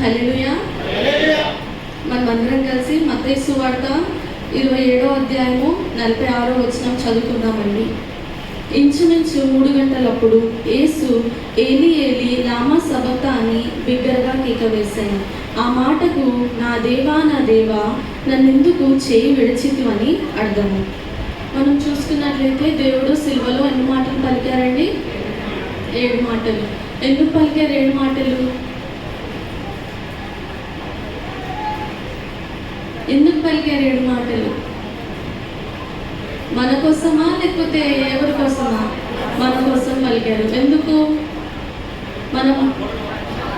హల్లెలూయా. మనమందరం కలిసి మతేసు వార్త ఇరవై ఏడో అధ్యాయము నలభై ఆరో వచనం చదువుకుందామండి. ఇంచుమించు మూడు గంటలప్పుడు యేసు ఏలి ఏలి లామా సబత అని బిగ్గరగా కేక వేశాను ఆ మాటకు నా దేవా నా దేవా నన్నెందుకు చేయి విడిచితు అని అర్థము. మనం చూసుకున్నట్లయితే దేవుడు సిల్వలో ఎన్ని మాటలు పలికారండి? ఏడు మాటలు. ఎందుకు పలికారు ఏడు మాటలు? ఎందుకు పలికారు ఏడు మాటలు? మన కోసమా లేకపోతే ఎవరి కోసమా? మన కోసం పలికారు. ఎందుకు? మనం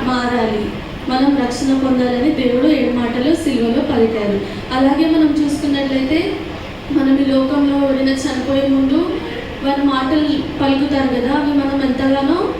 మారాలి. మనం రక్షణ పొందాలని దేవుడు ఏడు మాటలు సిల్వలో పలికారు. అలాగే మనం చూసుకున్నట్లయితే మనం ఈ లోకంలో ఎవరైనా చనిపోయే ముందు వారి మాటలు పలుకుతారు కదా అవి మనం ఎంతగానో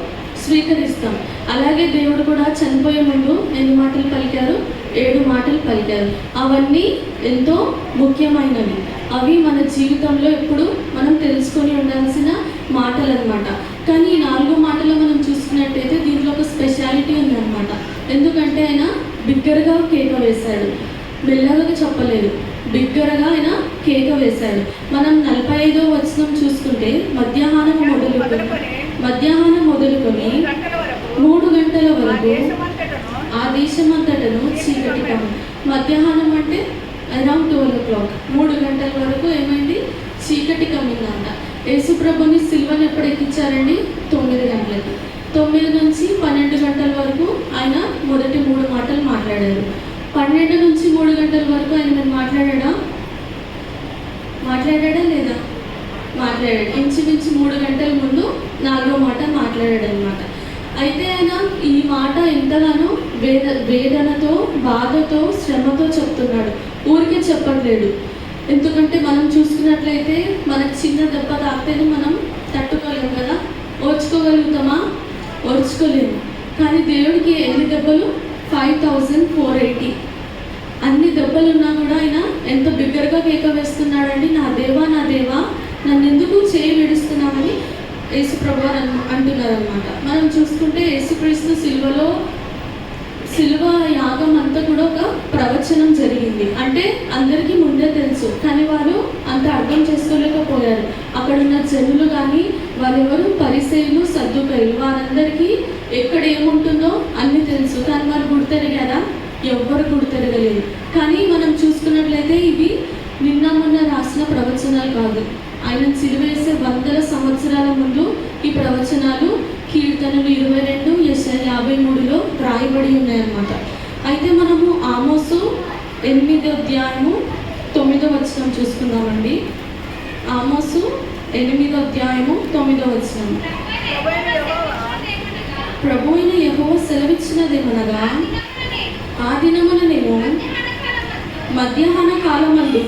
స్వీకరిస్తాం. అలాగే దేవుడు కూడా చనిపోయే ముందు ఎన్ని మాటలు పలికారు? ఏడు మాటలు పలికారు. అవన్నీ ఎంతో ముఖ్యమైనవి. అవి మన జీవితంలో ఎప్పుడు మనం తెలుసుకొని ఉండాల్సిన మాటలు అనమాట కానీ ఈ నాలుగు మాటలు మనం చూసుకున్నట్టయితే దీంట్లో ఒక స్పెషాలిటీ ఉందన్నమాట. ఎందుకంటే ఆయన బిగ్గరగా కేక వేశాడు. మెల్లగా చెప్పలేదు. బిగ్గరగా ఆయన కేక వేశాడు. మనం నలభై ఐదో వచనం చూసుకుంటే మధ్యాహ్నం మొదలుకొని మధ్యాహ్నం మొదలుకొని మూడు గంటల వరకు దేశమంతటను చీకటి కమ్ము మధ్యాహ్నం అంటే అరౌండ్ ట్వెల్వ్ ఓ క్లాక్ మూడు గంటల వరకు ఏమైంది? చీకటి కమ్మిందంట. యేసుప్రభుని సిల్వను ఎప్పుడు ఎక్కించారండి? తొమ్మిది గంటలకి. తొమ్మిది నుంచి పన్నెండు గంటల వరకు ఆయన మొదటి మూడు మాటలు మాట్లాడారు. పన్నెండు నుంచి మూడు గంటల వరకు ఆయన నేను మాట్లాడా మాట్లాడా లేదా? మాట్లాడాడు. ఇంచుమించు మూడు గంటల ముందు నాలుగో మాట మాట్లాడాడు అనమాట అయితే ఆయన ఈ మాట ఎంతగానో వేద వేదనతో బాధతో శ్రమతో చెప్తున్నాడు. ఊరికే చెప్పట్లేడు ఎందుకంటే మనం చూసుకున్నట్లయితే మనకు చిన్న దెబ్బ తాకితేనే మనం తట్టుకోలేము కదా? ఓర్చుకోగలుగుతామా? ఓర్చుకోలేము. కానీ దేవుడికి ఎన్ని దెబ్బలు? Five thousand four eighty. అన్ని దెబ్బలు ఉన్నా కూడా ఆయన ఎంత బిగ్గరగా కేక వేస్తున్నాడండి. నా దేవా నా దేవా నన్ను ఎందుకు చేయి విడుస్తున్నామని యేసుప్రభు అని అంటున్నారనమాట మనం చూసుకుంటే యేసుక్రీస్తు సిల్వలో సిల్వ యాగం అంతా కూడా ఒక ప్రవచనం జరిగింది. అంటే అందరికీ ముందే తెలుసు. కానీ వారు అంత అర్థం చేసుకోలేకపోయారు. అక్కడ ఉన్న జనులు కానీ వారెవరు? పరిశైలు సర్దుకైలు వారందరికీ ఎక్కడ ఏముంటుందో అన్నీ తెలుసు. కానీ వారు గుర్తెరగారా? ఎవ్వరు గుర్తెరగలేదు. కానీ మనం చూసుకున్నట్లయితే ఇవి నిన్న మొన్న రాసిన ప్రవచనాలు కాదు. ఆయన సిలువేసే వందల సంవత్సరాల ముందు ఈ ప్రవచనాలు కీర్తనలు ఇరవై రెండు ఎస్ యాభై మూడులో రాయబడి ఉన్నాయన్నమాట. అయితే మనము ఆమోసు ఎనిమిదో అధ్యాయము తొమ్మిదో వచనం చూసుకుందామండి. ఆమోసు ఎనిమిదో అధ్యాయము తొమ్మిదో వచనం. ప్రభు అయిన యహో సెలవిచ్చినదేమనగా ఆ దినమున నేను మధ్యాహ్న కాలమందు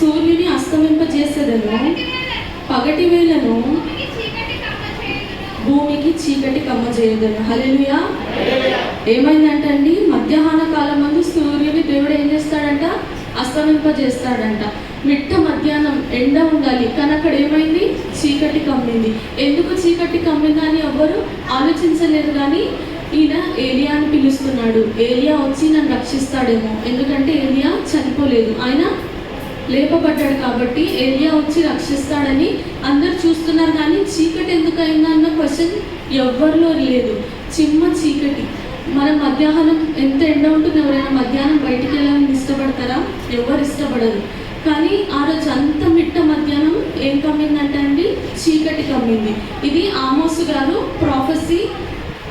సూర్యుని అస్తమింపజేసేదను. పగటి వేళను భూమికి చీకటి కమ్మజేయదను. హల్లెలూయా. ఏమైందంటే అండి మధ్యాహ్న కాలం ముందు సూర్యుని దేవుడు ఏం చేస్తాడంట? అస్తమింపజేస్తాడంట. మిట్ట మధ్యాహ్నం ఎండ ఉండాలి. కానీ అక్కడ ఏమైంది చీకటి కమ్మింది. ఎందుకు చీకటి కమ్మిందని ఎవ్వరు ఆలోచించలేదు కానీ ఈయన ఏలియాని పిలుస్తున్నాడు. ఏలియా వచ్చి నన్ను రక్షిస్తాడేమో. ఎందుకంటే ఏలియా చనిపోలేదు. ఆయన లేపబడ్డాడు కాబట్టి ఏలియా వచ్చి రక్షిస్తాడని అందరు చూస్తున్నారు కానీ చీకటి ఎందుకు అన్న క్వశ్చన్ ఎవ్వరిలో లేదు. చిమ్మ చీకటి. మన మధ్యాహ్నం ఎంత ఎండ ఉంటుంది ఎవరైనా మధ్యాహ్నం బయటికి వెళ్ళాలని ఇష్టపడతారా? ఎవరు ఇష్టపడరు. కానీ ఆ రోజు అంత మిట్ట మధ్యాహ్నం ఏం కమ్మిందంటే అండి? చీకటి కమ్మింది. ఇది ఆమోసు గారు ప్రాఫెసీ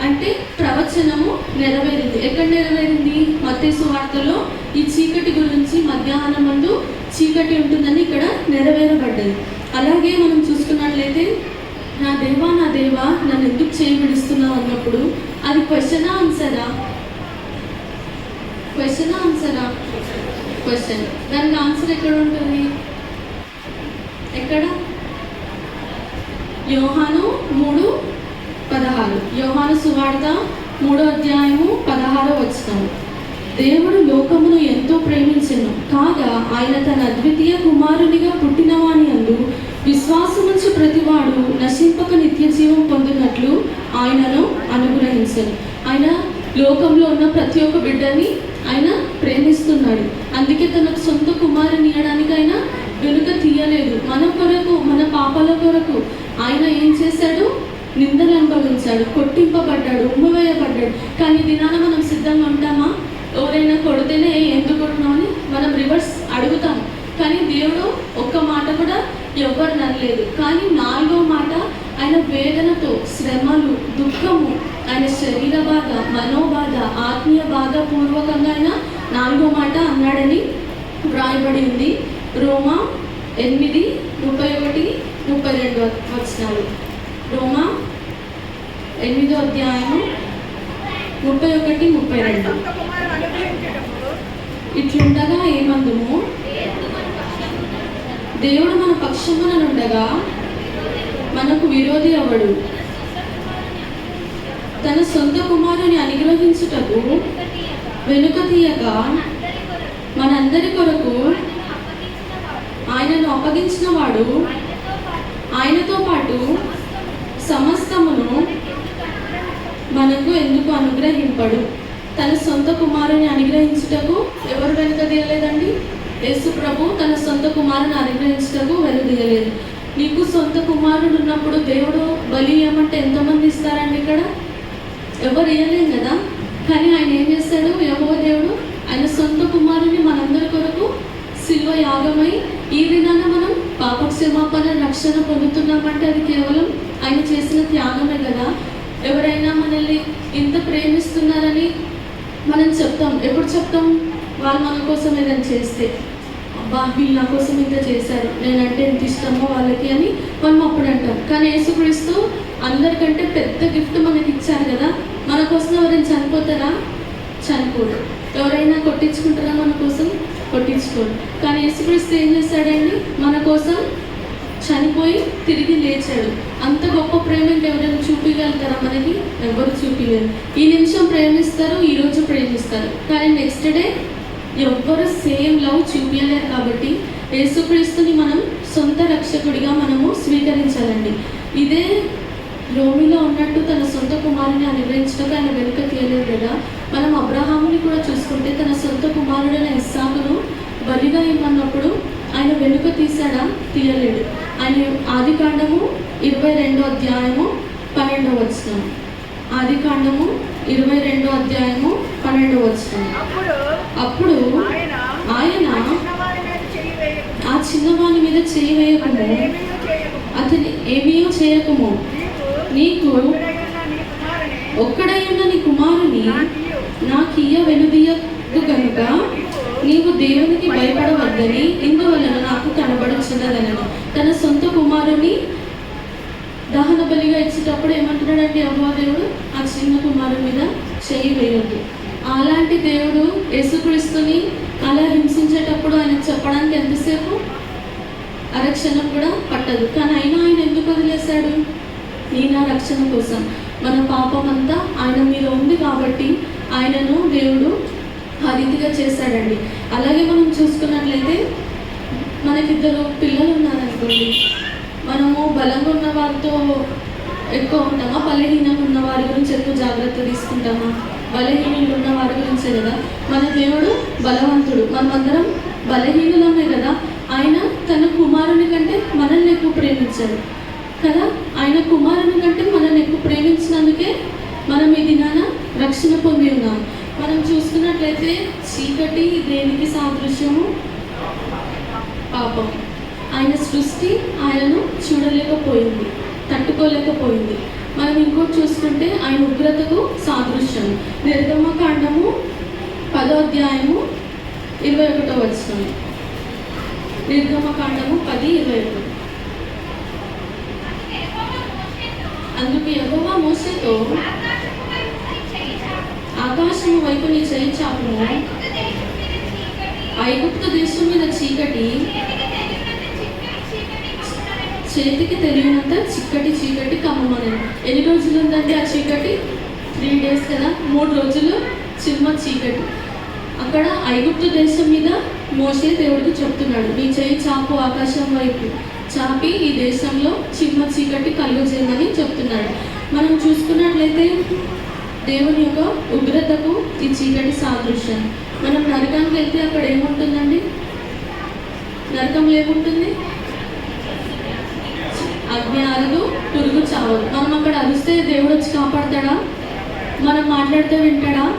అంటే ప్రవచనము నెరవేరింది. ఎక్కడ నెరవేరింది? మత్తేసు వార్తలో ఈ చీకటి గురించి మధ్యాహ్నం ముందు చీకటి ఉంటుందని ఇక్కడ నెరవేరబడ్డది. అలాగే మనం చూసుకున్నట్లయితే నా దేవా నా దేవా నన్ను ఎందుకు చేయబడిస్తున్నావు అన్నప్పుడు అది క్వశ్చనా ఆన్సరా? క్వశ్చనా ఆన్సరా? క్వశ్చన్. దానికి ఆన్సర్ ఎక్కడ ఉంటుంది? ఎక్కడ? యోహాను మూడు పదహారు. యోహాను సువార్త మూడో అధ్యాయము పదహారో వచ్చిన దేవుడు లోకమును ఎంతో ప్రేమించను. కాగా ఆయన తన అద్వితీయ కుమారునిగా పుట్టినవాని అందు విశ్వాసముంచు ప్రతివాడు నశింపక నిత్య జీవం పొందినట్లు ఆయనను అనుగ్రహించను. ఆయన లోకంలో ఉన్న ప్రతి ఒక్క బిడ్డని ఆయన ప్రేమిస్తున్నాడు. అందుకే తన సొంత కుమారుని ఇవ్వడానికి ఆయన వెనుక తీయలేదు. మన కొరకు మన పాపాల కొరకు ఆయన ఏం చేశాడు? నిందలు అనుభవించాడు కొట్టింపబడ్డాడు ఉమ్మవేయబడ్డాడు. కానీ దినాన మనం సిద్ధంగా ఉంటామా? ఎవరైనా కొడితేనే ఎందుకు కొట్టినావు అని మనం రివర్స్ అడుగుతాం కానీ దేవుడు ఒక్క మాట కూడా ఎవ్వరు ననలేదు కానీ నాలుగో మాట ఆయన వేదనతో శ్రమలు దుఃఖము ఆయన శరీర బాధ మనోబాధ ఆత్మీయ బాధ పూర్వకంగా ఆయన నాలుగో మాట అన్నాడని వ్రాయబడి ఉంది. రోమా ఎనిమిది ముప్పై ఒకటి ముప్పై రెండు వచ్చినారు రోమా ఎనిమిదో అధ్యాయము ముప్పై ఒకటి ముప్పై రెండు. ఇట్లుండగా ఏమందుము? దేవుడు మన పక్షమునండగా మనకు విరోధి అవడు తన సొంత కుమారుని అనుగ్రహించుటకు వెనుక తీయక మనందరి కొరకు ఆయనను అప్పగించిన వాడు ఆయనతో పాటు సమస్తమును మనకు ఎందుకు అనుగ్రహింపడు? తన సొంత కుమారుని అనుగ్రహించుటకు ఎవరు వెనుక తీయలేదండి యేసు ప్రభు తన సొంత కుమారుని అనుగ్రహించుటకు వెనుదీయలేదు నీకు సొంత కుమారుడు ఉన్నప్పుడు దేవుడు బలి ఇవ్వమంటే ఎంతమంది ఇస్తారండి ఇక్కడ? ఎవరు ఇవ్వలేం కదా? కానీ ఆయన ఏం చేస్తాడు? యహో దేవుడు ఆయన సొంత కుమారుని మనందరి కొరకు శిల్వ యాగమై ఈ దినాన మనం పాప క్షమాపణ రక్షణ పొందుతున్నామంటే అది కేవలం ఆయన చేసిన త్యాగమే కదా? ఎవరైనా మనల్ని ఇంత ప్రేమిస్తున్నారని మనం చెప్తాం. ఎప్పుడు చెప్తాం? వాళ్ళు మన కోసం ఏదైనా చేస్తే. అబ్బా వీళ్ళు నా కోసం ఇంత చేశారు. నేనంటే ఎంత ఇష్టమో వాళ్ళకి అని మనం అప్పుడు అంటాం. కానీ యేసుక్రీస్తు అందరికంటే పెద్ద గిఫ్ట్ మనకి ఇచ్చారు కదా. మన కోసం ఎవరైనా చనిపోతారా? చనిపోరు. ఎవరైనా కొట్టించుకుంటారా మన కోసం? కొట్టించుకోరు. కానీ యేసుక్రీస్తు ఏం చేశాడండి మన కోసం చనిపోయి తిరిగి లేచాడు. అంత గొప్ప ప్రేమ ఎవరైనా చూపించగలుగుతారా మనకి? ఎవరు చూపించలేరు ఈ నిమిషం ప్రేమిస్తారు ఈ రోజు ప్రేమిస్తారు. కానీ నెక్స్ట్ డే ఎవ్వరు సేమ్ లవ్ చూపించలేరు కాబట్టి యేసుక్రీస్తుని మనం సొంత రక్షకుడిగా మనము స్వీకరించాలండి. ఇదే రోమిలో ఉన్నట్టు తన సొంత కుమారుని అనుగ్రహించడం ఆయన వెనుక తీయలేదు కదా. మనం అబ్రహాముని కూడా చూసుకుంటే తన సొంత కుమారుడైన ఇస్సాకును బలిగా ఇవ్వన్నప్పుడు ఆయన వెనుక తీసాడా తీయలేడు. ఆయన ఆది కాండము ఇరవై రెండో అధ్యాయము పన్నెండవ వచనం. ఆది కాండము ఇరవై రెండో అధ్యాయము పన్నెండవ వచనం. అప్పుడు ఆయన ఆ చిన్నవాని మీద చేయి వేయకము. అతని ఏమీ చేయకము. నీకు నీకు ఒక్కడై ఉన్న నీ కుమారుని నాకియ్యు. నాకియ్య వెనుదీయకు గనుక నీవు దేవునికి భయపడవద్దని ఇందువలన నాకు కనబడుచున్నదనను. తన సొంత కుమారుని దహన బలిగా ఇచ్చేటప్పుడు ఏమంటున్నాడండి అమ్మదేవుడు ఆ చిన్న కుమారు మీద చెయ్యి వేయొద్దు. అలాంటి దేవుడు యేసుక్రీస్తుని అలా హింసించేటప్పుడు ఆయన చెప్పడానికి ఎంతసేపు? అరక్షణం కూడా పట్టదు. కానీ అయినా ఆయన ఎందుకు వదిలేశాడు? నీ నా రక్షణ కోసం. మన పాపం అంతా ఆయన మీద ఉంది కాబట్టి ఆయనను దేవుడు ఆ రీతిగా చేశాడండి. అలాగే మనం చూసుకున్నట్లయితే మనకిద్దరు పిల్లలు ఉన్నారనుకోండి. మనము బలంగా ఉన్న వారితో ఎక్కువ ఉంటామా? బలహీనంగా ఉన్న వారి గురించి ఎక్కువ జాగ్రత్త తీసుకుంటామా? బలహీనులు ఉన్న వారి గురించే కదా? మన దేవుడు బలవంతుడు. మనమందరం బలహీనులమే కదా? ఆయన తన కుమారుని కంటే మనల్ని ఎక్కువ ప్రేమించాడు కదా? ఆయన కుమారుని కంటే మనల్ని ఎక్కువ ప్రేమించినందుకే మనం ఈ దినాన రక్షణ పొంది ఉన్నాం. మనం చూసుకున్నట్లయితే చీకటి దేనికి సాదృశ్యము? పాపం. ఆయన సృష్టి ఆయనను చూడలేకపోయింది తట్టుకోలేకపోయింది. మనం ఇంకోటి చూసుకుంటే ఆయన ఉగ్రతకు సాదృశ్యం. నిర్గమకాండము పదో అధ్యాయము ఇరవై ఒకటో వచ్చిన నిర్గమకాండము పది ఇరవై ఒకటి. అందుకు యెహోవా మోసతో ఆకాశము వైపు నీ చేయి చాపును ఐగుప్తు దేశం మీద చీకటి చేతికి తెలియనంత చిక్కటి చీకటి కమ్మమని ఎన్ని రోజులు ఉందండి ఆ చీకటి? త్రీ డేస్ కదా? మూడు రోజులు చిమ్మ చీకటి. అక్కడ ఐగుప్తు దేశం మీద మోసే దేవుడికి చెప్తున్నాడు నీ చేయి చాపు ఆకాశం వైపు. చాపి ఈ దేశంలో చిమ్మ చీకటి కలుగు చేయమని చెప్తున్నాడు. మనం చూసుకున్నట్లయితే దేవుని యొక్క ఉగ్రతకు ఈ చీకటి సాదృశ్యం. మనం నరకానికి వెళ్తే అక్కడ ఏముంటుందండి? నరకంలో ఏముంటుంది? అగ్ని అరదు పురుగు చావదు. మనం అక్కడ అరిస్తే దేవుడు వచ్చి కాపాడతాడా? మనం మాట్లాడితే వింటాడా?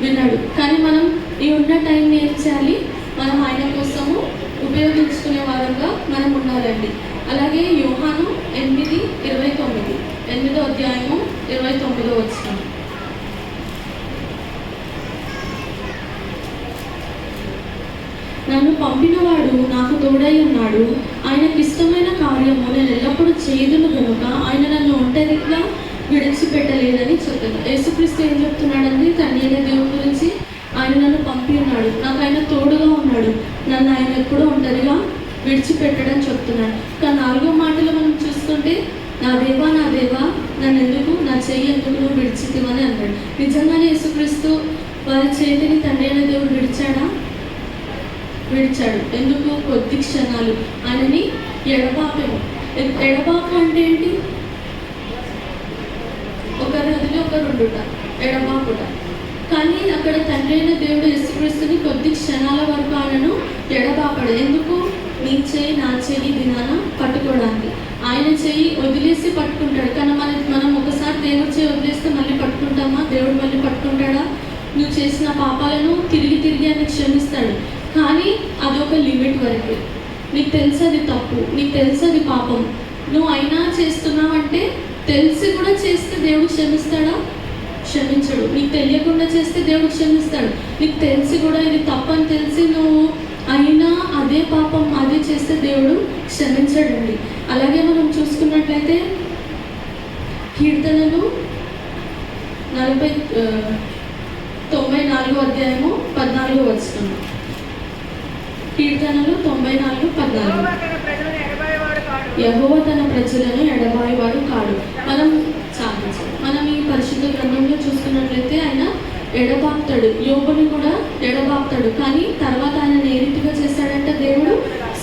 విన్నాడు కానీ మనం ఈ ఉన్న టైంని ఏం చేయాలి? మనం ఆయన కోసము ఉపయోగించుకునే వారంగా మనం ఉండాలండి. అలాగే యోహాను ఎనిమిది ఇరవై తొమ్మిది. ఎనిమిదో అధ్యాయము ఇరవై తొమ్మిదో వచ్చిన నన్ను పంపినవాడు నాకు తోడై ఉన్నాడు. ఆయనకి ఇష్టమైన కార్యము నేను ఎల్లప్పుడూ చేయదును కనుక ఆయన నన్ను ఒంటరిగా విడిచిపెట్టలేదని చెప్తాను యేసుక్రీస్తు ఏం చెప్తున్నాడండి తండ్రి అయిన దేవుని గురించి ఆయన నన్ను పంపి ఉన్నాడు. నాకు ఆయన తోడుగా ఉన్నాడు. నన్ను ఆయన ఎప్పుడూ ఒంటరిగా విడిచిపెట్టడం చెప్తున్నాడు. ఇంకా నాలుగో మాటలు మనం చూసుకుంటే నా దేవా నా దేవా నన్ను ఎందుకు నా చెయ్యి ఎందుకు నువ్వు విడిచితివని అన్నాడు. నిజంగానే యేసుక్రీస్తు వారి చేతిని తండ్రి అయిన దేవుడు విడిచాడా? విడిచాడు. ఎందుకు? కొద్ది క్షణాలు. అనని ఎడబాపేమో ఎడబాప అంటే ఏంటి? ఒక నదిలో ఒక రెండుట. ఎడబాపుట. కానీ అక్కడ తండ్రి అయిన దేవుడు యేసుక్రీస్తుని కొద్ది క్షణాల వరకు ఆయనను ఎడబాపడు. ఎందుకు? నీ చేయి నా చేయి దినాన పట్టుకోవడానికి ఆయన చేయి వదిలేసి పట్టుకుంటాడు. కానీ మన మనం ఒకసారి దేవుడి చేయి వదిలేస్తే మళ్ళీ పట్టుకుంటామా? దేవుడు మళ్ళీ పట్టుకుంటాడా? నువ్వు చేసిన పాపాలను తిరిగి తిరిగి ఆయన క్షమిస్తాడు. కానీ అదొక లిమిట్ వరకు. నీకు తెలుసు అది తప్పు నీకు తెలుసు అది పాపం. నువ్వు అయినా చేస్తున్నావంటే తెలిసి కూడా చేస్తే దేవుడు క్షమిస్తాడా? క్షమించడు. నీకు తెలియకుండా చేస్తే దేవుడు క్షమిస్తాడు. నీకు తెలిసి కూడా ఇది తప్పని తెలిసి నువ్వు అయినా అదే పాపం అదే చేస్తే దేవుడు క్షమించడండి. అలాగే మనం చూసుకున్నట్లయితే కీర్తనలు నలభై తొంభై నాలుగో అధ్యాయము పద్నాలుగో వస్తున్నాం కీర్తనలు తొంభై నాలుగు పద్నాలుగు. తన యహోవ తన ప్రజలను ఎడబాయివాడు కాడు. మనం సాధించాలి మనం ఈ పరిశుద్ధ గ్రంథంలో చూసుకున్నట్లయితే ఆయన ఎడబాపుతాడు. యోగుని కూడా ఎడబాపుతాడు. కానీ తర్వాత ఆయన ఏ రీతిగా చేశాడంట దేవుడు?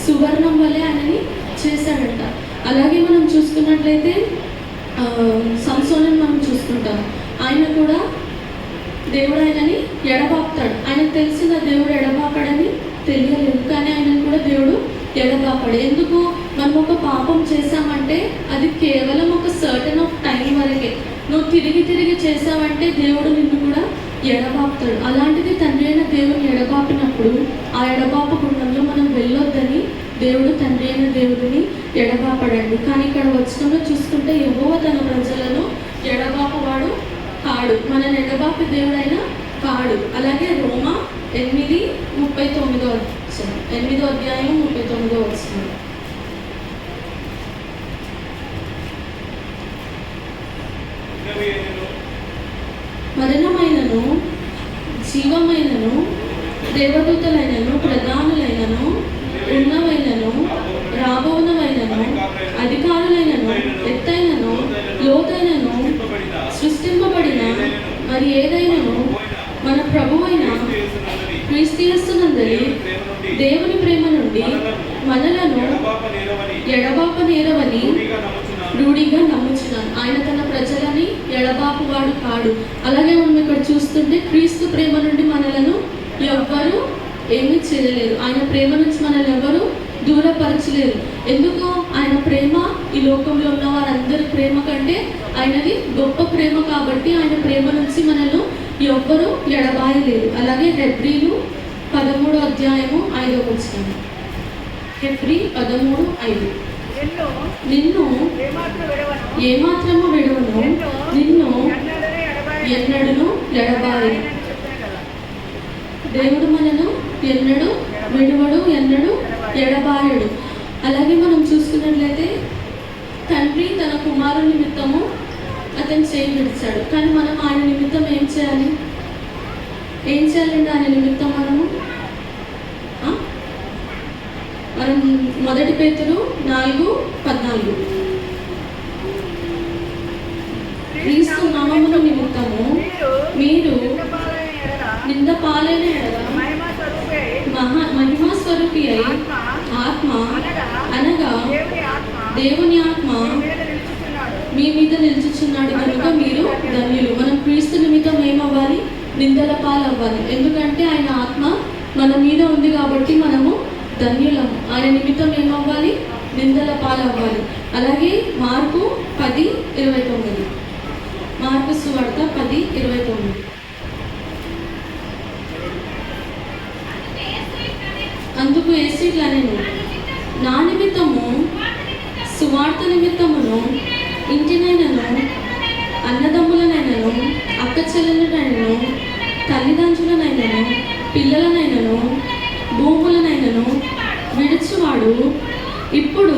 సువర్ణం వలె ఆయనని చేశాడంట. అలాగే మనం చూసుకున్నట్లయితే ఆ, సంసోనని మనం చూసుకుంటాం. ఆయన కూడా దేవుడు ఆయనని ఎడబాపుతాడు. ఆయనకు తెలిసిన దేవుడు ఎడబాపడని తెలియలేదు కానీ ఆయన కూడా దేవుడు ఎడబాపడు. ఎందుకు? మనం ఒక పాపం చేసామంటే అది కేవలం ఒక సర్టన్ ఆఫ్ టైం వరకే. నువ్వు తిరిగి తిరిగి చేసావంటే దేవుడు నిన్ను కూడా ఎడబాపుతాడు. అలాంటిది తండ్రి అయిన దేవుని ఎడబాపినప్పుడు ఆ ఎడబాపు గుండంలో మనం వెళ్ళొద్దని దేవుడు తండ్రి అయిన దేవుడిని ఎడబాపడండి. కానీ ఇక్కడ వచనంలో చూసుకుంటే ఎవో తన ప్రజలను ఎడబాపువాడు కాడు. మన ఎడబాపి దేవుడైన కాడు. అలాగే రోమా ఎనిమిది ముప్పై తొమ్మిదో వచ్చింది. ఎనిమిదో అధ్యాయం ముప్పై తొమ్మిదో వచ్చింది. మరణమైనను జీవమైనను దేవదూతలైనను ప్రధానులైనను ఉన్నవై దేవుని ప్రేమ నుండి మనలను ఎడబాప నేరవని రూఢిగా నమ్ముచున్నాను. ఆయన తన ప్రజలని ఎడబాపు వాడు కాడు. అలాగే మనం ఇక్కడ చూస్తుంటే క్రీస్తు ప్రేమ నుండి మనలను ఎవ్వరు ఏమీ చేయలేరు. ఆయన ప్రేమ నుంచి మనల్ని ఎవరు దూరపరచలేరు. ఎందుకు ఆయన ప్రేమ ఈ లోకంలో ఉన్న వారందరి ప్రేమ కంటే ఆయనది గొప్ప ప్రేమ కాబట్టి ఆయన ప్రేమ నుంచి మనల్ని ఎవ్వరు ఎడబాయలేరు. అలాగే రెబ్రీలు పదమూడు అధ్యాయము ఐదో వచ్చిన హెబ్రి పదమూడు ఐదు. నిన్ను. ఏమాత్రము విడువను. నిన్ను ఎన్నడూనూ ఎడబాయి. దేవుడు మనను ఎన్నడు విడువడు ఎన్నడు ఎడబాయడు. అలాగే మనం చూసుకున్నట్లయితే తండ్రి తన కుమారుని నిమిత్తము అతను చేయి విడిచాడు. కానీ మనం ఆయన నిమిత్తం ఏం చేయాలి? ఏం చేయాలండి ఆయన నిమిత్తం మనము ఆ? మనం మొదటి పేతులు నాలుగు పద్నాలుగు. క్రీస్తు నామముల నిమిత్తము మీరు నింద పాలైన మహా మహిమా స్వరూపి అయి ఆత్మ అనగా దేవుని ఆత్మ మీ మీద నిలుచుచున్నాడు. కనుక మీరు ధన్యులు. మనం క్రీస్తు నిమిత్తం ఏమవ్వాలి? నిందల పాలవ్వాలి ఎందుకంటే ఆయన ఆత్మ మన మీద ఉంది కాబట్టి మనము ధన్యులం. ఆయన నిమిత్తం ఏమవ్వాలి? నిందల పాలవ్వాలి. అలాగే మార్పు పది ఇరవై తొమ్మిది. మార్పు సువార్త పది ఇరవై తొమ్మిది. అందుకు ఏసీట్లా నేను నా నిమిత్తము సువార్త నిమిత్తమును ఇంటినైనను అన్నదమ్ములనైనను అక్క చెల్లెలనైనను తల్లిదండ్రులనైనను పిల్లలనైనను భూములనైనను విడిచివాడు. ఇప్పుడు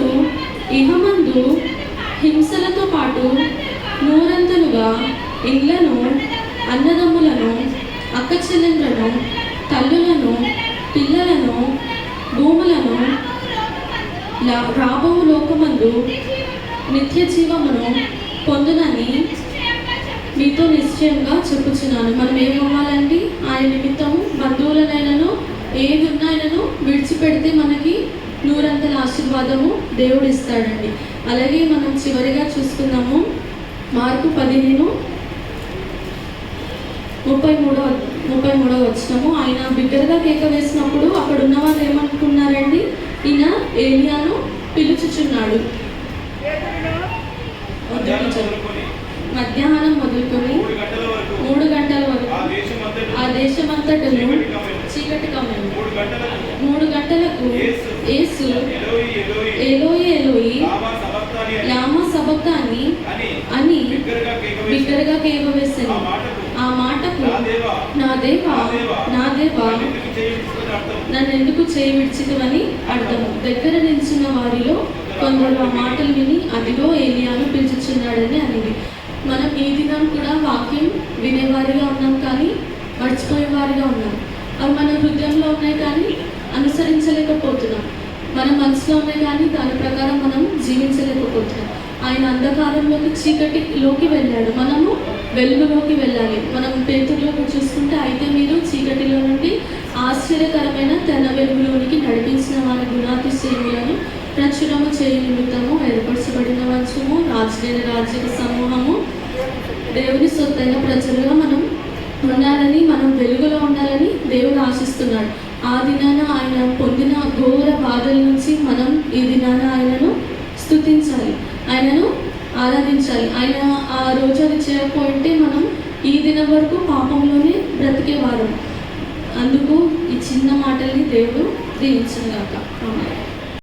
ఇహమందు హింసలతో పాటు నూరంతలుగా ఇండ్లను అన్నదమ్ములను అక్క చెల్లెండ్లను తల్లులను పిల్లలను భూములను రాబో లోకమందు నిత్య జీవమును పొందునని మీతో నిశ్చయంగా చెప్పుచున్నాను. మనం ఏమవ్వాలండి ఆయన నిమిత్తం బంధువులనైనను ఏది ఉన్నాయనను విడిచిపెడితే మనకి నూరంతల ఆశీర్వాదము దేవుడు ఇస్తాడండి అలాగే మనం చివరిగా చూసుకుందాము. మార్కు పదిహేను. ముప్పై మూడో ముప్పై మూడో వచ్చినము ఆయన బిగ్గరగా కేక వేసినప్పుడు అక్కడ ఉన్న వాళ్ళు ఏమనుకున్నారండి? ఈయన ఏలియాను పిలుచుచున్నాడు. మధ్యాహ్నం మొదలుకొని మూడు గంటల వరకు ఆ దేశమంతటను చీకటి కమ్మెను మూడు గంటలకు యేసు యేసు ఎలోయి ఎలోయి. ఏలోయి ఏలోయి లామా సబక్తాని అని. బిగ్గరగా కేక వేసి బిగ్గరగా కేక ఆ మాటకు నా దేవా నా దేవా నన్ను అర్థం? ఎందుకు చేయి విడిచితవని అర్థము దగ్గర నిలిచిన వారిలో కొందరు ఆ మాటలు విని అదిగో ఏలియాను పిలుచుచున్నాడని అనేది. మనం ఈ దినం కూడా వాక్యం వినేవారిగా ఉన్నాం కానీ మర్చిపోయేవారిగా ఉన్నాం. అవి మన హృదయంలో ఉన్నాయి కానీ అనుసరించలేకపోతున్నాం. మన మనసులో ఉన్నాయి కానీ దాని ప్రకారం మనం జీవించలేకపోతున్నాం. ఆయన అంధకారంలోకి చీకటిలోకి వెళ్ళాడు. మనము వెలుగులోకి వెళ్ళాలి. మనం పేతుల్లోకి చూసుకుంటే అయితే మీరు చీకటిలో నుండి ఆశ్చర్యకరమైన తెన వెలుగులోనికి నడిపించిన వారి గుణాతిశయములను ప్రచురము చేయు నిమిత్తము ఏర్పరచబడిన వంశము రాజులైన రాజ్యక సమూహము. దేవుని సొత్తైన ప్రజలుగా మనం ఉండాలని మనం వెలుగులో ఉండాలని దేవుడు ఆశిస్తున్నాడు. ఆ దినాన ఆయన పొందిన ఘోర బాధల నుంచి మనం ఈ దినాన ఆయనను స్తుతించాలి. ఆయనను ఆరాధించాలి. ఆయన ఆ రోజు అది చేయకపోయింటే మనం ఈ దినం వరకు పాపంలోనే బ్రతికేవారు అందుకు ఈ చిన్న మాటల్ని దేవుడు దీవించిన గాక